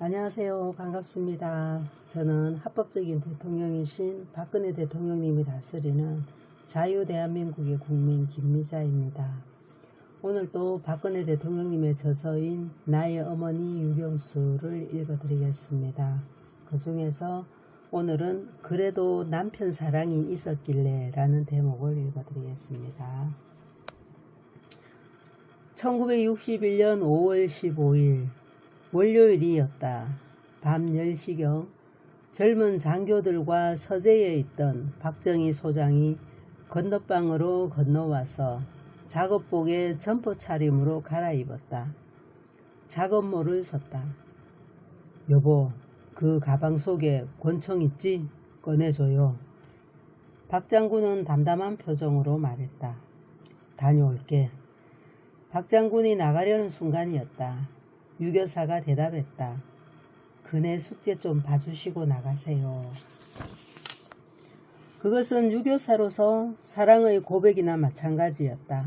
안녕하세요. 반갑습니다. 저는 합법적인 대통령이신 박근혜 대통령님이 다스리는 자유대한민국의 국민 김미자입니다. 오늘도 박근혜 대통령님의 저서인 나의 어머니 유경수를 읽어드리겠습니다. 그 중에서 오늘은 그래도 남편 사랑이 있었길래 라는 대목을 읽어드리겠습니다. 1961년 5월 15일 월요일이었다. 밤 10시경 젊은 장교들과 서재에 있던 박정희 소장이 건너방으로 건너와서 작업복에 점퍼 차림으로 갈아입었다. 작업모를 섰다. 여보, 그 가방 속에 권총 있지? 꺼내줘요. 박 장군은 담담한 표정으로 말했다. 다녀올게. 박 장군이 나가려는 순간이었다. 유교사가 대답했다. 그네 숙제 좀 봐주시고 나가세요. 그것은 유교사로서 사랑의 고백이나 마찬가지였다.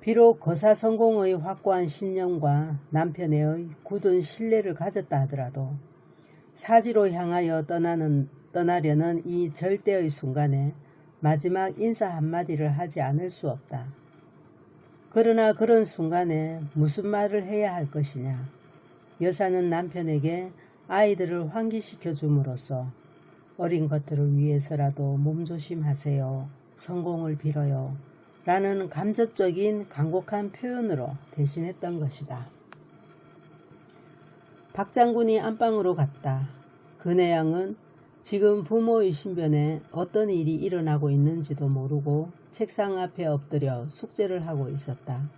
비록 거사 성공의 확고한 신념과 남편의 굳은 신뢰를 가졌다 하더라도 사지로 향하여 떠나는, 떠나려는 이 절대의 순간에 마지막 인사 한마디를 하지 않을 수 없다. 그러나 그런 순간에 무슨 말을 해야 할 것이냐. 여사는 남편에게 아이들을 환기시켜 줌으로써 어린 것들을 위해서라도 몸조심하세요. 성공을 빌어요. 라는 감접적인 간곡한 표현으로 대신했던 것이다. 박 장군이 안방으로 갔다. 그네 양은 지금 부모의 신변에 어떤 일이 일어나고 있는지도 모르고 책상 앞에 엎드려 숙제를 하고 있었다.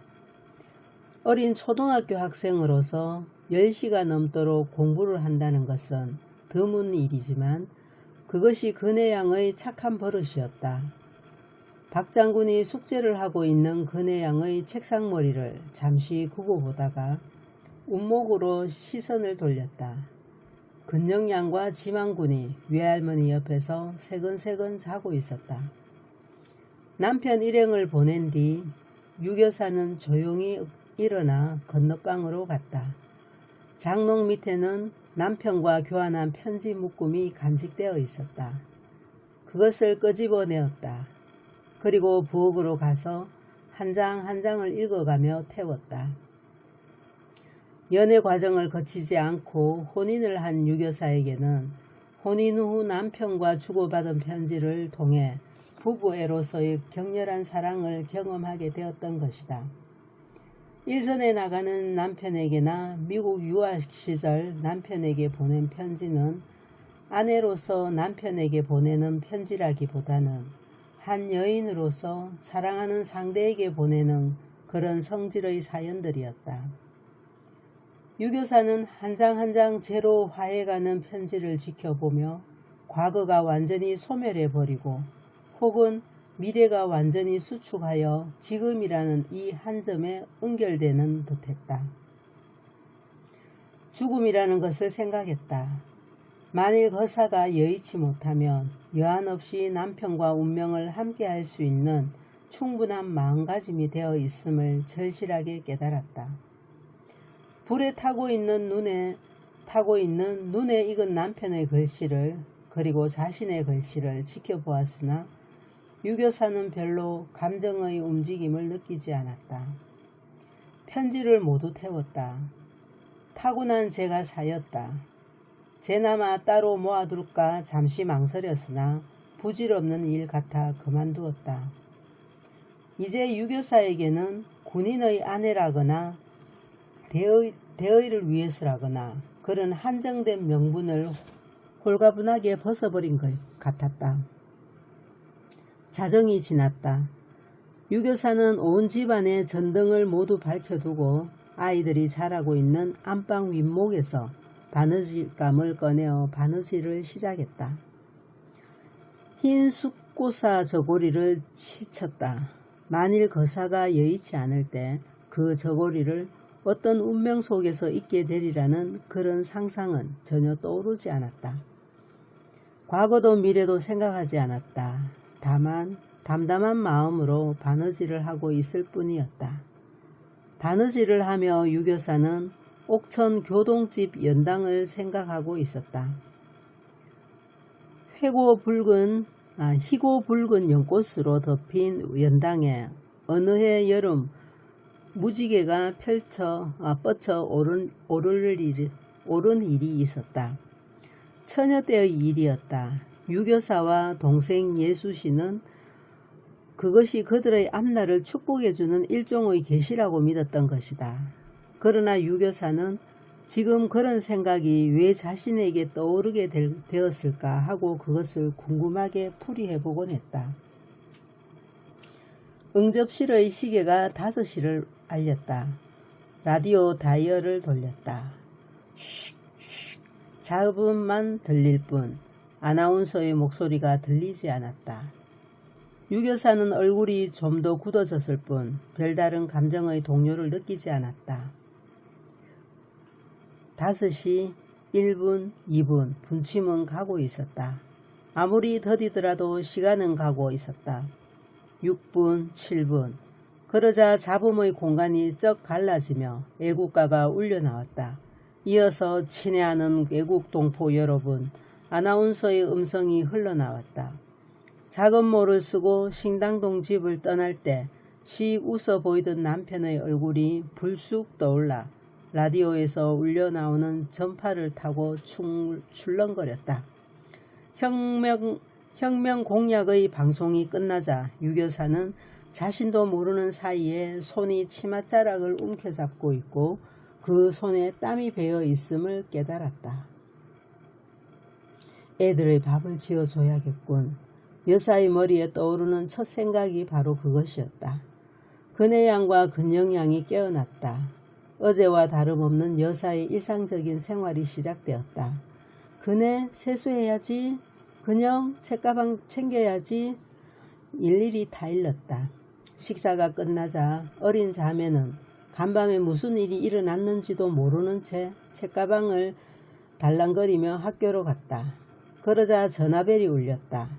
어린 초등학교 학생으로서 10시가 넘도록 공부를 한다는 것은 드문 일이지만 그것이 그네 양의 착한 버릇이었다. 박 장군이 숙제를 하고 있는 그네 양의 책상머리를 잠시 구고 보다가 운목으로 시선을 돌렸다. 근영양과 지망군이 외할머니 옆에서 새근새근 자고 있었다. 남편 일행을 보낸 뒤 유교사는 조용히 일어나 건너방으로 갔다. 장롱 밑에는 남편과 교환한 편지 묶음이 간직되어 있었다. 그것을 끄집어내었다. 그리고 부엌으로 가서 한 장한 장을 읽어가며 태웠다. 연애 과정을 거치지 않고 혼인을 한 유교사에게는 혼인 후 남편과 주고받은 편지를 통해 부부애로서의 격렬한 사랑을 경험하게 되었던 것이다. 일선에 나가는 남편에게나 미국 유학 시절 남편에게 보낸 편지는 아내로서 남편에게 보내는 편지라기보다는 한 여인으로서 사랑하는 상대에게 보내는 그런 성질의 사연들이었다. 유교사는 한 장 한 장 제로 화해가는 편지를 지켜보며 과거가 완전히 소멸해버리고 혹은 미래가 완전히 수축하여 지금이라는 이 한 점에 응결되는 듯했다. 죽음이라는 것을 생각했다. 만일 거사가 여의치 못하면 여한 없이 남편과 운명을 함께 할 수 있는 충분한 마음가짐이 되어 있음을 절실하게 깨달았다. 불에 타고 있는 눈에 타고 있는 눈에 익은 남편의 글씨를 그리고 자신의 글씨를 지켜보았으나 유교사는 별로 감정의 움직임을 느끼지 않았다. 편지를 모두 태웠다. 타고난 제가 사였다. 제나마 따로 모아둘까 잠시 망설였으나 부질없는 일 같아 그만두었다. 이제 유교사에게는 군인의 아내라거나 대의, 대의를 위해서라거나 그런 한정된 명분을 홀가분하게 벗어버린 것 같았다. 자정이 지났다. 유교사는 온 집안의 전등을 모두 밝혀두고 아이들이 자라고 있는 안방 윗목에서 바느질감을 꺼내어 바느질을 시작했다. 흰 숫고사 저고리를 치쳤다. 만일 거사가 여의치 않을 때 그 저고리를 어떤 운명 속에서 있게 되리라는 그런 상상은 전혀 떠오르지 않았다. 과거도 미래도 생각하지 않았다. 다만 담담한 마음으로 바느질을 하고 있을 뿐이었다. 바느질을 하며 유교사는 옥천 교동집 연당을 생각하고 있었다. 회고 붉은 아, 희고 붉은 연꽃으로 덮인 연당에 어느 해 여름 무지개가 펼쳐 아, 뻗쳐 오른 오를 일 오른 일이 있었다. 처녀 때의 일이었다. 유교사와 동생 예수 씨는 그것이 그들의 앞날을 축복해주는 일종의 계시라고 믿었던 것이다. 그러나 유교사는 지금 그런 생각이 왜 자신에게 떠오르게 될- 되었을까 하고 그것을 궁금하게 풀이해보곤 했다. 응접실의 시계가 5시를 알렸다. 라디오 다이얼을 돌렸다. 자음만 들릴 뿐 아나운서의 목소리가 들리지 않았다. 유교사는 얼굴이 좀 더 굳어졌을 뿐 별다른 감정의 동요를 느끼지 않았다. 5시 1분, 2분 분침은 가고 있었다. 아무리 더디더라도 시간은 가고 있었다. 6분, 7분. 그러자 잡음의 공간이 쩍 갈라지며 애국가가 울려 나왔다. 이어서 친애하는 애국 동포 여러분, 아나운서의 음성이 흘러나왔다. 작은 모를 쓰고 신당동 집을 떠날 때 씩 웃어 보이던 남편의 얼굴이 불쑥 떠올라 라디오에서 울려 나오는 전파를 타고 충- 출렁거렸다. 혁명, 혁명 공약의 방송이 끝나자 유교사는 자신도 모르는 사이에 손이 치맛자락을 움켜잡고 있고 그 손에 땀이 배어 있음을 깨달았다. 애들의 밥을 지어줘야겠군. 여사의 머리에 떠오르는 첫 생각이 바로 그것이었다. 근혜양과 근영양이 깨어났다. 어제와 다름없는 여사의 일상적인 생활이 시작되었다. 그네 세수해야지. 근영 책가방 챙겨야지. 일일이 다 일렀다. 식사가 끝나자 어린 자매는 간밤에 무슨 일이 일어났는지도 모르는 채 책가방을 달랑거리며 학교로 갔다. 그러자 전화벨이 울렸다.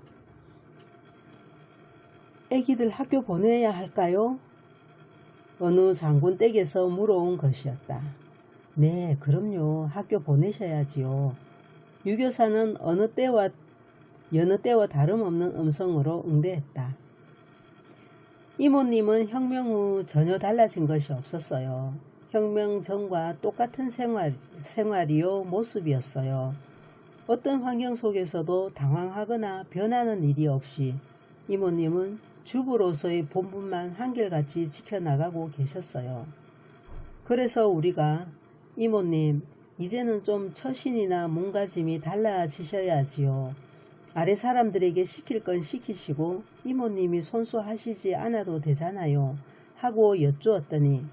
애기들 학교 보내야 할까요? 어느 장군 댁에서 물어온 것이었다. 네, 그럼요. 학교 보내셔야지요. 유교사는 어느 때와 여느 때와 다름없는 음성으로 응대했다. 이모님은 혁명 후 전혀 달라진 것이 없었어요. 혁명 전과 똑같은 생활, 생활이요, 모습이었어요. 어떤 환경 속에서도 당황하거나 변하는 일이 없이 이모님은 주부로서의 본분만 한결같이 지켜나가고 계셨어요. 그래서 우리가 이모님, 이제는 좀 처신이나 몸가짐이 달라지셔야지요. 아래 사람들에게 시킬 건 시키시고 이모님이 손수하시지 않아도 되잖아요. 하고 여쭈었더니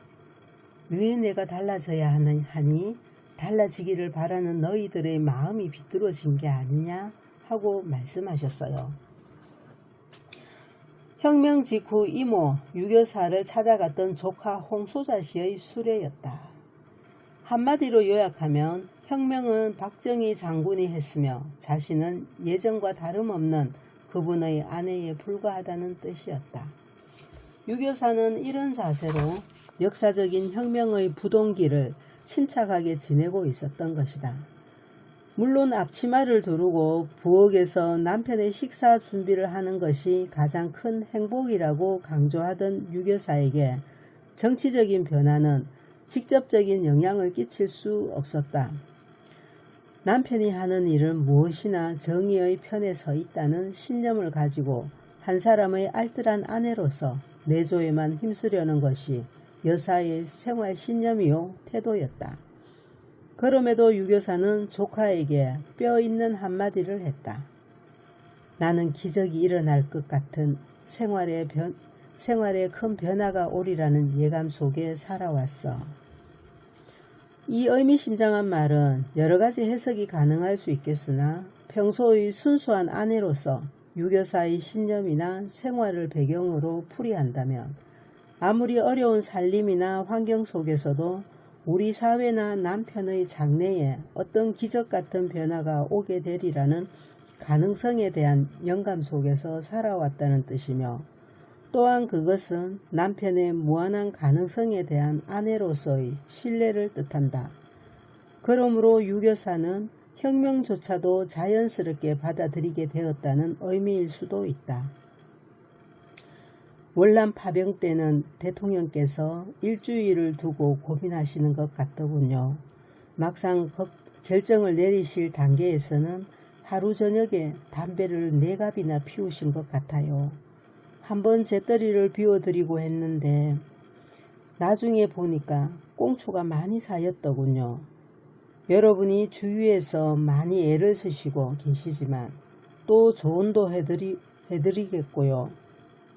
왜 내가 달라져야 하니? 달라지기를 바라는 너희들의 마음이 비뚤어진 게 아니냐? 하고 말씀하셨어요. 혁명 직후 이모 유교사를 찾아갔던 조카 홍소자 씨의 수레였다. 한마디로 요약하면 혁명은 박정희 장군이 했으며 자신은 예전과 다름없는 그분의 아내에 불과하다는 뜻이었다. 유교사는 이런 자세로 역사적인 혁명의 부동기를 침착하게 지내고 있었던 것이다. 물론 앞치마를 두르고 부엌에서 남편의 식사 준비를 하는 것이 가장 큰 행복이라고 강조하던 유교사에게 정치적인 변화는 직접적인 영향을 끼칠 수 없었다. 남편이 하는 일은 무엇이나 정의의 편에 서 있다는 신념을 가지고 한 사람의 알뜰한 아내로서 내조에만 힘쓰려는 것이 여사의 생활 신념이요 태도였다. 그럼에도 유교사는 조카에게 뼈 있는 한마디를 했다. 나는 기적이 일어날 것 같은 생활의 변, 생활에 큰 변화가 오리라는 예감 속에 살아왔어. 이 의미심장한 말은 여러 가지 해석이 가능할 수 있겠으나 평소의 순수한 아내로서 유교사의 신념이나 생활을 배경으로 풀이한다면 아무리 어려운 살림이나 환경 속에서도 우리 사회나 남편의 장래에 어떤 기적 같은 변화가 오게 되리라는 가능성에 대한 영감 속에서 살아왔다는 뜻이며 또한 그것은 남편의 무한한 가능성에 대한 아내로서의 신뢰를 뜻한다. 그러므로 유교사는 혁명조차도 자연스럽게 받아들이게 되었다는 의미일 수도 있다. 월남 파병 때는 대통령께서 일주일을 두고 고민하시는 것 같더군요. 막상 거- 결정을 내리실 단계에서는 하루 저녁에 담배를 네 갑이나 피우신 것 같아요. 한번 재떨이를 비워드리고 했는데 나중에 보니까 꽁초가 많이 쌓였더군요. 여러분이 주위에서 많이 애를 쓰시고 계시지만 또 조언도 해드리, 해드리겠고요.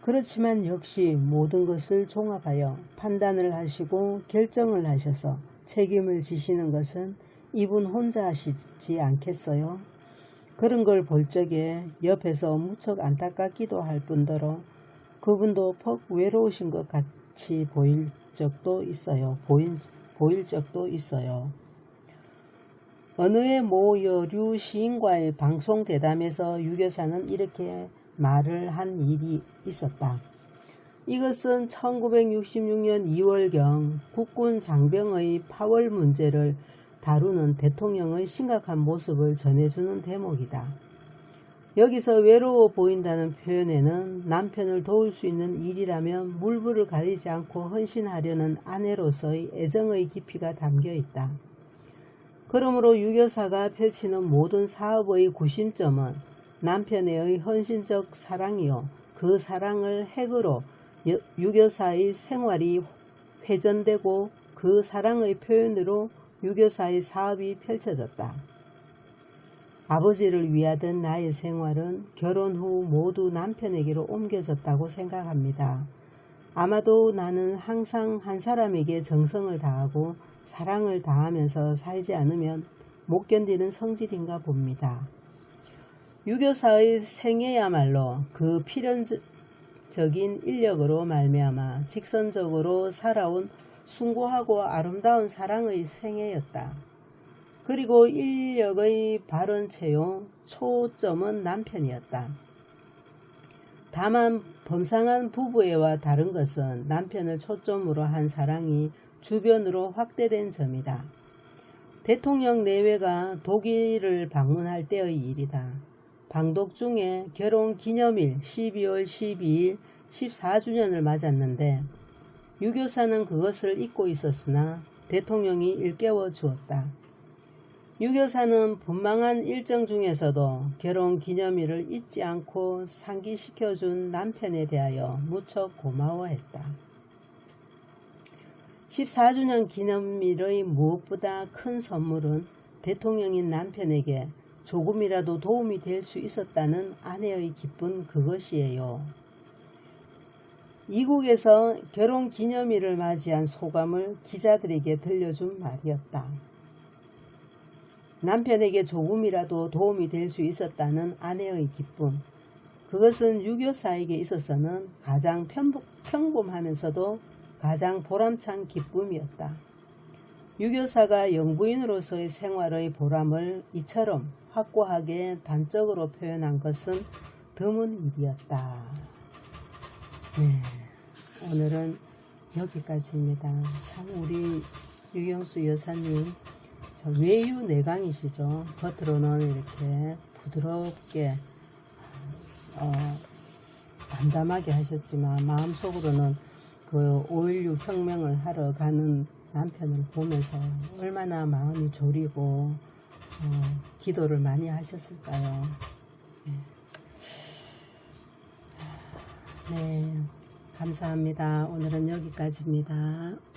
그렇지만 역시 모든 것을 종합하여 판단을 하시고 결정을 하셔서 책임을 지시는 것은 이분 혼자 하시지 않겠어요? 그런 걸 볼 적에 옆에서 무척 안타깝기도 할 뿐더러 그분도 퍽 외로우신 것 같이 보일 적도 있어요. 보인, 보일 적도 있어요. 어느 해모 여류 시인과의 방송 대담에서 유교사는 이렇게 말을 한 일이 있었다. 이것은 1966년 2월경 국군 장병의 파월 문제를 다루는 대통령의 심각한 모습을 전해주는 대목이다. 여기서 외로워 보인다는 표현에는 남편을 도울 수 있는 일이라면 물불을 가리지 않고 헌신하려는 아내로서의 애정의 깊이가 담겨 있다. 그러므로 유교사가 펼치는 모든 사업의 구심점은 남편의 헌신적 사랑이요. 그 사랑을 핵으로 여- 유교사의 생활이 회전되고 그 사랑의 표현으로 유교사의 사업이 펼쳐졌다. 아버지를 위하던 나의 생활은 결혼 후 모두 남편에게로 옮겨졌다고 생각합니다. 아마도 나는 항상 한 사람에게 정성을 다하고 사랑을 다하면서 살지 않으면 못 견디는 성질인가 봅니다. 유교사의 생애야말로 그 필연적인 인력으로 말미암아 직선적으로 살아온 숭고하고 아름다운 사랑의 생애였다. 그리고 인력의 발언 채용 초점은 남편이었다. 다만 범상한 부부애와 다른 것은 남편을 초점으로 한 사랑이 주변으로 확대된 점이다. 대통령 내외가 독일을 방문할 때의 일이다. 방독 중에 결혼 기념일 12월 12일 14주년을 맞았는데 유교사는 그것을 잊고 있었으나 대통령이 일깨워 주었다. 유교사는 분망한 일정 중에서도 결혼 기념일을 잊지 않고 상기시켜준 남편에 대하여 무척 고마워했다. 14주년 기념일의 무엇보다 큰 선물은 대통령인 남편에게 조금이라도 도움이 될 수 있었다는 아내의 기쁜 그것이에요. 이국에서 결혼 기념일을 맞이한 소감을 기자들에게 들려준 말이었다. 남편에게 조금이라도 도움이 될 수 있었다는 아내의 기쁨. 그것은 유교 사에게 있어서는 가장 평범, 평범하면서도 가장 보람찬 기쁨이었다. 유교사가 영부인으로서의 생활의 보람을 이처럼 확고하게 단적으로 표현한 것은 드문 일이었다. 네, 오늘은 여기까지입니다. 참 우리 유경수 여사님 저 외유 내강이시죠. 겉으로는 이렇게 부드럽게 어, 담담하게 하셨지만 마음속으로는 그 5.16 혁명을 하러 가는 남편을 보면서 얼마나 마음이 졸이고 어, 기도를 많이 하셨을까요? 네. 네, 감사합니다. 오늘은 여기까지입니다.